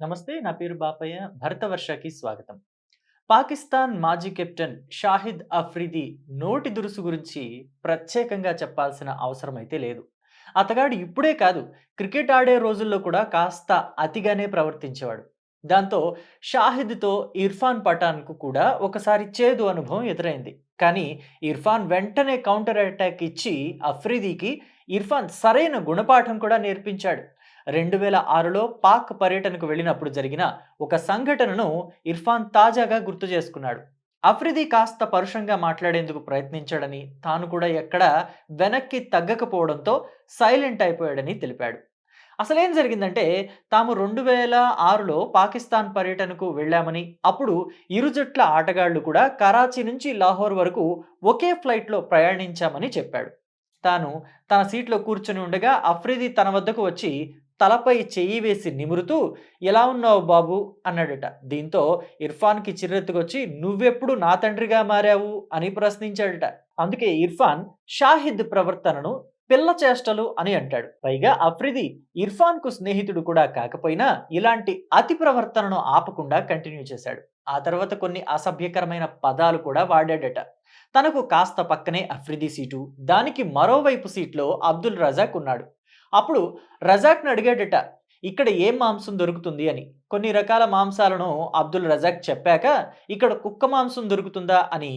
నమస్తే నా పేరు బాపయ్య. భరతవర్షకి స్వాగతం. పాకిస్తాన్ మాజీ కెప్టెన్ షాహిద్ అఫ్రిది నోటి దురుసు గురించి ప్రత్యేకంగా చెప్పాల్సిన అవసరం అయితే లేదు. అతగాడు ఇప్పుడే కాదు క్రికెట్ ఆడే రోజుల్లో కూడా కాస్త అతిగానే ప్రవర్తించేవాడు. దాంతో షాహిద్తో ఇర్ఫాన్ పఠాన్కు కూడా ఒకసారి చేదు అనుభవం ఎదురైంది. కానీ ఇర్ఫాన్ వెంటనే కౌంటర్ అటాక్ ఇచ్చి అఫ్రిదీకి ఇర్ఫాన్ సరైన గుణపాఠం కూడా నేర్పించాడు. రెండు వేల ఆరులో పాక్ పర్యటనకు వెళ్ళినప్పుడు జరిగిన ఒక సంఘటనను ఇర్ఫాన్ తాజాగా గుర్తు చేసుకున్నాడు. అఫ్రిది కాస్త పరుషంగా మాట్లాడేందుకు ప్రయత్నించాడని తాను కూడా ఎక్కడ వెనక్కి తగ్గకపోవడంతో సైలెంట్ అయిపోయాడని తెలిపాడు. అసలేం జరిగిందంటే తాము రెండు వేల ఆరులో పాకిస్తాన్ పర్యటనకు వెళ్ళామని అప్పుడు ఇరు జట్ల ఆటగాళ్ళు కూడా కరాచీ నుంచి లాహోర్ వరకు ఒకే ఫ్లైట్లో ప్రయాణించామని చెప్పాడు. తాను తన సీట్లో కూర్చొని ఉండగా అఫ్రిది తన వద్దకు వచ్చి తలపై చెయ్యి వేసి నిమురుతూ ఎలా ఉన్నావు బాబు? అన్నాడట. దీంతో ఇర్ఫాన్కి చిర్రెత్తుకొచ్చి నువ్వెప్పుడు నా తండ్రిగా మారావు? అని ప్రశ్నించాడట. అందుకే ఇర్ఫాన్ షాహిద్ ప్రవర్తనను పిల్ల చేష్టలు అని అంటాడు. పైగా అఫ్రిది ఇర్ఫాన్కు స్నేహితుడు కూడా కాకపోయినా ఇలాంటి అతి ప్రవర్తనను ఆపకుండా కంటిన్యూ చేశాడు. ఆ తర్వాత కొన్ని అసభ్యకరమైన పదాలు కూడా వాడాడట. తనకు కాస్త పక్కనే అఫ్రిది సీటు దానికి మరోవైపు సీట్లో అబ్దుల్ రజాక్ ఉన్నాడు. అప్పుడు రజాక్ని అడిగాడట ఇక్కడ ఏం మాంసం దొరుకుతుంది? అని. కొన్ని రకాల మాంసాలను అబ్దుల్ రజాక్ చెప్పాక ఇక్కడ కుక్క మాంసం దొరుకుతుందా? అని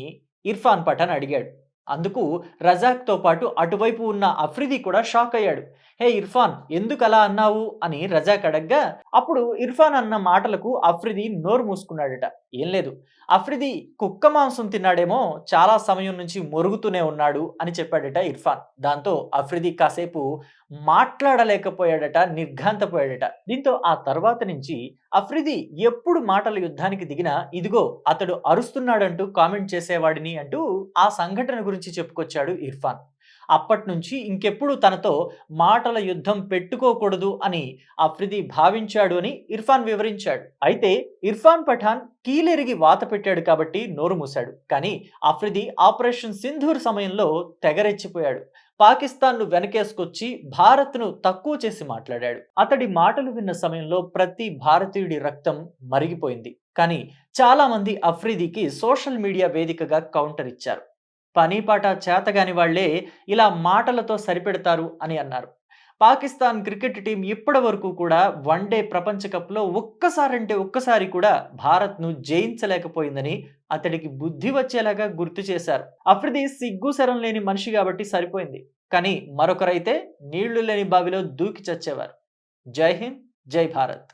ఇర్ఫాన్ పఠాన్ అడిగాడు. అందుకు రజాక్తో పాటు అటువైపు ఉన్న అఫ్రిది కూడా షాక్ అయ్యాడు. హే ఇర్ఫాన్ ఎందుకు అలా అన్నావు? అని రజాక్ అడగ్గా అప్పుడు ఇర్ఫాన్ అన్న మాటలకు అఫ్రిది నోరు మూసుకున్నాడట. ఏం లేదు. అఫ్రిది కుక్క మాంసం తిన్నాడేమో చాలా సమయం నుంచి మొరుగుతూనే ఉన్నాడు అని చెప్పాడట ఇర్ఫాన్. దాంతో అఫ్రిది కాసేపు మాట్లాడలేకపోయాడట నిర్ఘాంతపోయాడట. దీంతో ఆ తర్వాత నుంచి అఫ్రిది ఎప్పుడు మాటల యుద్ధానికి దిగినా ఇదిగో అతడు అరుస్తున్నాడంటూ కామెంట్ చేసేవాడిని అంటూ ఆ సంఘటన గురించి చెప్పుకొచ్చాడు ఇర్ఫాన్. అప్పటి నుంచి ఇంకెప్పుడు తనతో మాటల యుద్ధం పెట్టుకోకూడదు అని అఫ్రిది భావించాడు అని ఇర్ఫాన్ వివరించాడు. అయితే ఇర్ఫాన్ పఠాన్ కీలెరిగి వాత పెట్టాడు కాబట్టి నోరు మూశాడు. కానీ అఫ్రిది ఆపరేషన్ సింధూర్ సమయంలో తెగరెచ్చిపోయాడు. పాకిస్తాన్ను వెనకేసుకొచ్చి భారత్ను తక్కువ చేసి మాట్లాడాడు. అతడి మాటలు విన్న సమయంలో ప్రతి భారతీయుడి రక్తం మరిగిపోయింది. కానీ చాలామంది అఫ్రిదికి సోషల్ మీడియా వేదికగా కౌంటర్ ఇచ్చారు. పనీపాట చేతగాని వాళ్ళే ఇలా మాటలతో సరిపెడతారు అని అన్నారు. పాకిస్తాన్ క్రికెట్ టీం ఇప్పటి వరకు కూడా వన్డే ప్రపంచ కప్లో ఒక్కసారంటే ఒక్కసారి కూడా భారత్ను జయించలేకపోయిందని అతడికి బుద్ధి వచ్చేలాగా గుర్తు చేశారు. అఫ్రిది సిగ్గు శరం లేని మనిషి కాబట్టి సరిపోయింది. కానీ మరొకరైతే నీళ్ళు లేని బావిలో దూకి చచ్చేవారు. జై హింద్ జై భారత్.